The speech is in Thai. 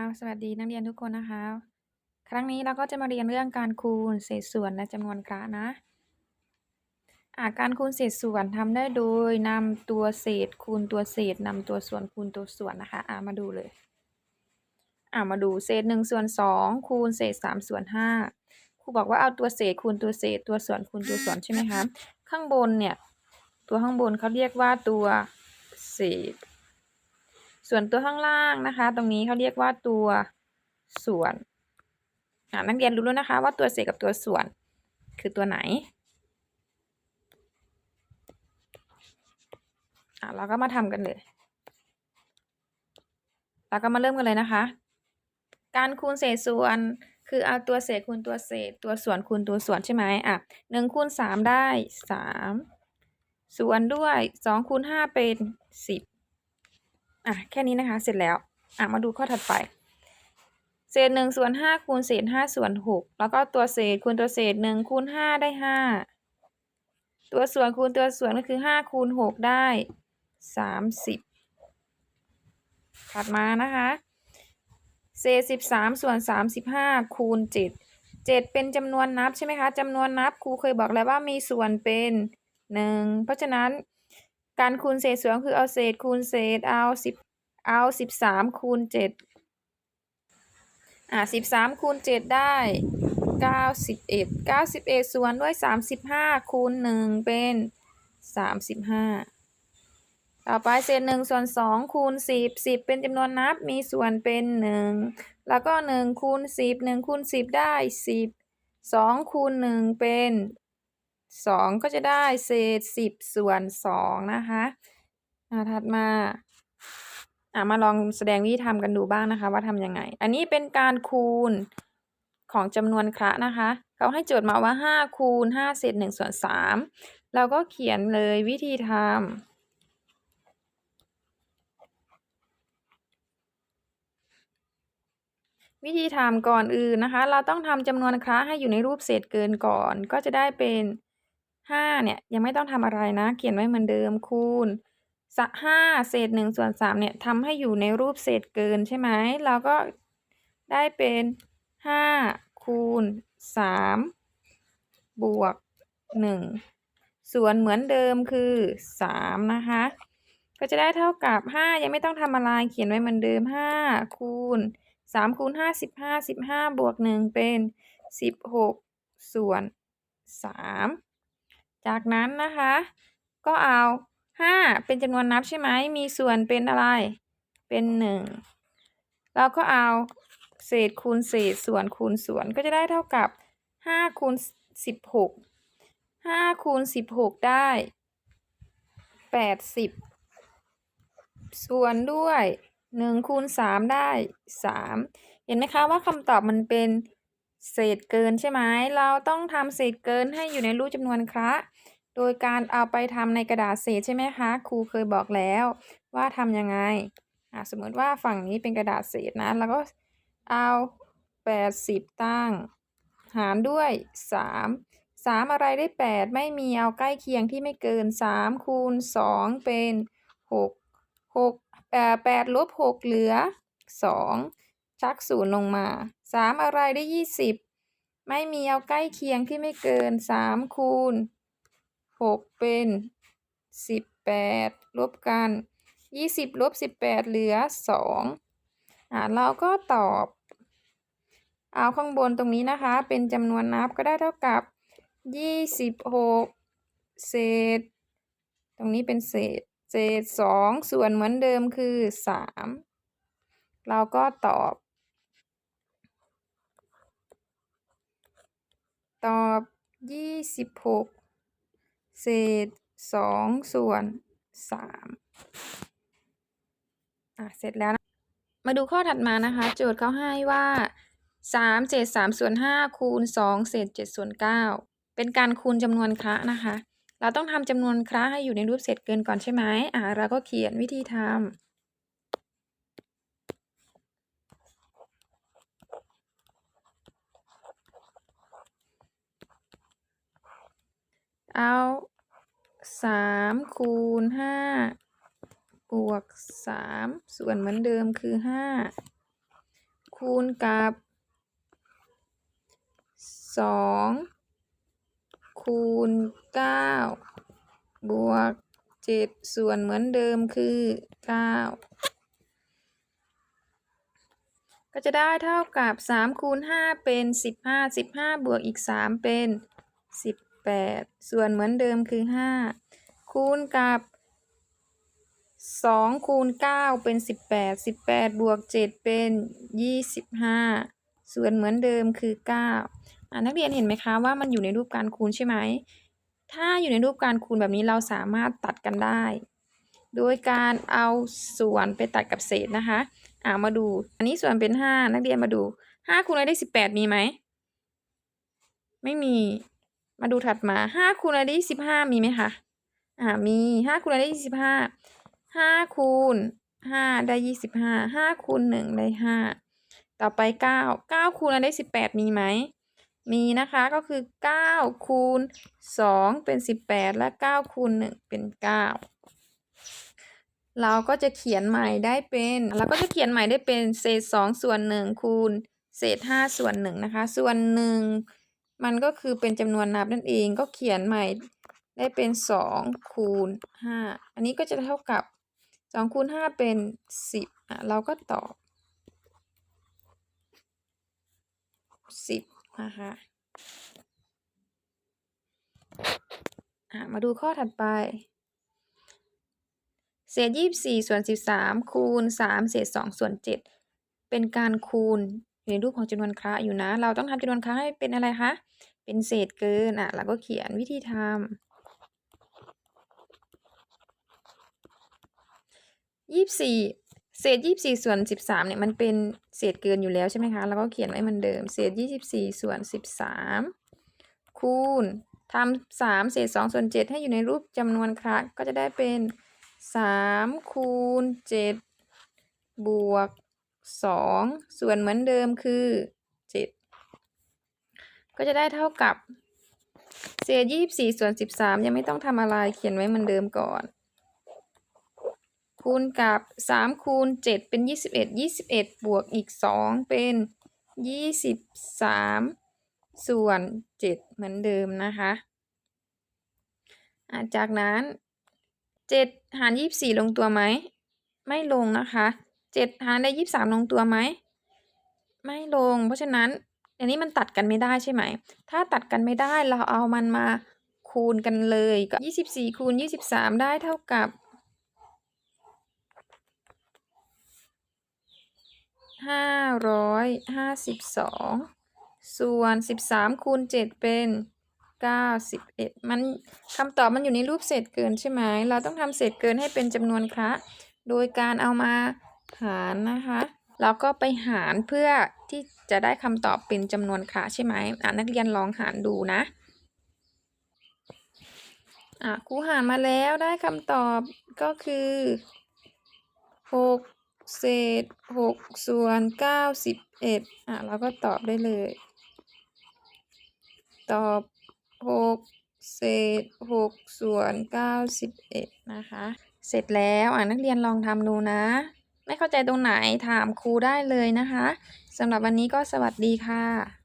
อ้าวสวัสดีนักเรียนทุกคนนะคะ ครั้งนี้เราก็จะมาเรียนเรื่องการคูณเศษส่วนและจำนวนคระนะอาการคูณเศษส่วนทำได้โดยนำตัวเศษคูณตัวเศษนำตัวส่วนคูณตัวส่วนนะคะอ่ามาดูเลยอ่ามาดูเศษหนึ่งส่วนสองคูณเศษสามส่วนห้าครูบอกว่าเอาตัวเศษคูณตัวเศษตัวส่วนคูณตัวส่วนใช่ไหมคะข้างบนเนี่ยตัวข้างบนเขาเรียกว่าตัวเศษ ส่วนตัวข้างล่างนะคะ ตรงนี้เขาเรียกว่าตัวส่วนอ่านักเรียนรู้แล้วนะคะ ว่าตัวเศษกับตัวส่วน คือตัวไหนอ่าเราก็มาทำกันเลยเราก็มาเริ่มกันเลยนะคะ การคูณเศษส่วนคือเอาตัวเศษคูณตัวเศษ ตัวส่วนคูณตัวส่วนใช่ไหมอะหนึ่งคูณสามได้สามส่วนด้วยสองคูณห้าเป็นสิบ อะแค่นี้นะคะ เสร็จแล้ว อะมาดูข้อถัดไป เศษหนึ่งส่วนห้าคูณเศษห้าส่วนหกแล้วก็ตัวเศษคูณตัวเศษหนึ่งคูณห้าได้ห้าตัวส่วนคูณตัวส่วนก็คือห้าคูณหกได้สามสิบถัดมานะคะเศษสิบสามส่วนสามสิบห้าคูณเจ็ดเจ็ดเป็นจำนวนนับใช่ไหมคะจำนวนนับครูเคยบอกแล้วว่ามีส่วนเป็นหนึ่งเพราะฉะนั้น การคูณเศษส่วนคือเอาเศษคูณเศษเอาสิบเอาสิบสามคูณเจ็ดอ่าสิบสามคูณเจ็ดได้เก้าสิบเอ็ดเก้าสิบเอ็ดส่วนด้วยสามสิบห้าคูณหนึ่งเป็นสามสิบห้าต่อไปเศษหนึ่งส่วนสองคูณสิบสิบเป็นจำนวนนับมีส่วนเป็นหนึ่งแล้วก็หนึ่งคูณสิบหนึ่งคูณสิบได้สิบสองคูณหนึ่งเป็น สองก็จะได้เศษสิบส่วนสองนะคะอ่าถัดมาอ่ามาลองแสดงวิธีทำกันดูบ้างนะคะ ว่าทำยังไง อันนี้เป็นการคูณของจำนวนคระนะคะ เขาให้โจทย์มาว่าห้าคูณห้าเศษหนึ่งส่วนสามเราก็เขียนเลยวิธีทำวิธีทำก่อนอื่นนะคะ เราต้องทำจำนวนคระให้อยู่ในรูปเศษเกินก่อน ก็จะได้เป็น ห้าเนี่ยยังไม่ต้องทำอะไรนะ เขียนไว้เหมือนเดิมคูณสักห้าเศษหนึ่งส่วนสามเนี่ยทำให้อยู่ในรูปเศษเกินใช่ไหมเราก็ได้เป็นห้าคูณสามบวกหนึ่งส่วนเหมือนเดิมคือสามนะคะ ก็จะได้เท่ากับห้ายังไม่ต้องทำอะไรเขียนไว้เหมือนเดิมห้าคูณสามคูณห้าสิบห้าสิบห้าบวกหนึ่งเป็นสิบหกส่วนสาม จากนั้นนะคะ ก็เอาห้าเป็นจำนวนนับใช่ไหม มีส่วนเป็นอะไร เป็นหนึ่งเราก็เอาเศษคูณเศษส่วนคูณส่วนก็จะได้เท่ากับห้าคูณสิบหกห้าคูณสิบหกได้แปดสิบส่วนด้วยหนึ่งคูณสามได้สามเห็นไหมคะว่าคำตอบมันเป็น เศษเกินใช่ไหม เราต้องทำเศษเกินให้อยู่ในรูปจำนวนคระโดยการเอาไปทำในกระดาษเศษใช่ไหมคะ ครูเคยบอกแล้วว่าทำยังไงอะสมมติว่าฝั่งนี้เป็นกระดาษเศษนะ แล้วก็เอาแปดสิบตั้ง หารด้วยสามสามอะไรได้แปดไม่มีเอาใกล้เคียงที่ไม่เกินสามคูณสองเป็นหกหกแปดแปดลบหกเหลือสองชักศูนย์ลงมา สามอะไรได้ยี่สิบไม่มีเอาใกล้เคียงที่ไม่เกินสามคูณหกเป็นสิบแปดลบกันยี่สิบลบสิบแปดเหลือสองอ่าเราก็ตอบ เอาข้างบนตรงนี้นะคะ เป็นจำนวนนับก็ได้เท่ากับยี่สิบหกเศษ ตรงนี้เป็นเศษ เศษสองส่วนเหมือนเดิมคือสามเราก็ตอบ ตอบยี่สิบหกเศษสองส่วนสามอะเสร็จแล้วนะมาดูข้อถัดมานะคะ โจทย์เขาให้ว่าสามเศษสามส่วนห้าคูณสองเศษเจ็ดส่วนเก้าเป็นการคูณจำนวนคระนะคะ เราต้องทำจำนวนคระให้อยู่ในรูปเศษเกินก่อนใช่ไหมอ่าเราก็เขียนวิธีทำ เอาสามคูณห้าบวกสามส่วนเหมือนเดิมคือห้าคูณกับสองคูณเก้าบวกเจ็ดส่วนเหมือนเดิมคือเก้าก็จะได้เท่ากับสามคูณห้าเป็นสิบห้าสิบห้าบวกอีกสามเป็นสิบ แปดส่วนเหมือนเดิมคือห้าคูณกับสองคูณเก้าเป็นสิบแปดสิบแปดบวกเจ็ดเป็นยี่สิบห้าส่วนเหมือนเดิมคือเก้าอ่านักเรียนเห็นไหมคะว่ามันอยู่ในรูปการคูณใช่ไหม ถ้าอยู่ในรูปการคูณแบบนี้เราสามารถตัดกันได้ โดยการเอาส่วนไปตัดกับเศษนะคะ อ่ามาดู อันนี้ส่วนเป็นห้านักเรียนมาดูห้าคูณอะไรได้สิบแปดมีไหม ไม่มี มาดูถัดมาห้าคูณอะไรได้สิบห้ามีไหมคะอ่ามีห้าคูณอะไรได้ยี่สิบห้าห้าคูณห้าได้ยี่สิบห้าห้าคูณหนึ่งได้ห้าต่อไปเก้าเก้าคูณอะไรได้สิบแปดมีไหมมีนะคะก็คือเก้าคูณสองเป็นสิบแปดและเก้าคูณหนึ่งเป็นเก้าเราก็จะเขียนใหม่ได้เป็นเราก็จะเขียนใหม่ได้เป็นเศษสองส่วนหนึ่งคูณเศษห้าส่วนหนึ่งนะคะ ส่วนหนึ่ง มันก็คือเป็นจำนวนนับนั่นเองก็เขียนใหม่ได้เป็นสองคูณห้าอันนี้ก็จะเท่ากับสองคูณห้าเป็นสิบอะเราก็ตอบสิบนะคะอะมาดูข้อถัดไป เศษยี่สี่ส่วนสิบสามคูณสามเศษสองส่วนเจ็ดเป็นการคูณ อยู่ในรูปของจำนวนคระอยู่นะ เราต้องทำจำนวนคระให้เป็นอะไรคะ เป็นเศษเกินอะเราก็เขียนวิธีทำยี่สี่เศษยี่สี่ส่วนสิบสามเนี่ยมันเป็นเศษเกินอยู่แล้วใช่ไหมคะเราก็เขียนไว้เหมือนเดิม เศษยี่สิบสี่ส่วนสิบสามคูณทำสามเศษสองส่วนเจ็ดให้อยู่ในรูปจำนวนครั้งก็จะได้เป็นสามคูณเจ็ดบวก สองส่วนเหมือนเดิมคือเจ็ดก็จะได้เท่ากับ เศษยี่สิบสี่ส่วนสิบสามยังไม่ต้องทำอะไรเขียนไว้เหมือนเดิมก่อน คูณกับสามคูณเจ็ดเป็นยี่สิบเอ็ดยี่สิบเอ็ดบวกอีกสองเป็นยี่สิบสามส่วนเจ็ดเหมือนเดิมนะคะจากนั้นเจ็ดหารยี่สิบสี่ลงตัวไหม ไม่ลงนะคะ เจ็ดหารได้ยี่สิบสามลงตัวไหม ไม่ลง เพราะฉะนั้น อันนี้มันตัดกันไม่ได้ใช่ไหม ถ้าตัดกันไม่ได้เราเอามันมาคูณกันเลยก็ยี่สิบสี่คูณยี่สิบสามได้เท่ากับห้าร้อยห้าสิบสองส่วนสิบสามคูณเจ็ดเป็นเก้าสิบเอ็ดมันคำตอบมันอยู่ในรูปเศษเกินใช่ไหม เราต้องทำเศษเกินให้เป็นจำนวนคระ โดยการเอามา หารนะคะแล้วก็ไปหารเพื่อที่จะได้คำตอบเป็นจำนวนคระใช่ไหมอะนักเรียนลองหารดูนะอะครูหารมาแล้วได้คำตอบก็คือหกเศษหกส่วนเก้าสิบเอ็ดอะเราก็ตอบได้เลย ตอบหกเศษหกส่วนเก้าสิบเอ็ดนะคะ เสร็จแล้วอะนักเรียนลองทำดูนะ ไม่เข้าใจตรงไหนถามครูได้เลยนะคะสำหรับวันนี้ก็สวัสดีค่ะ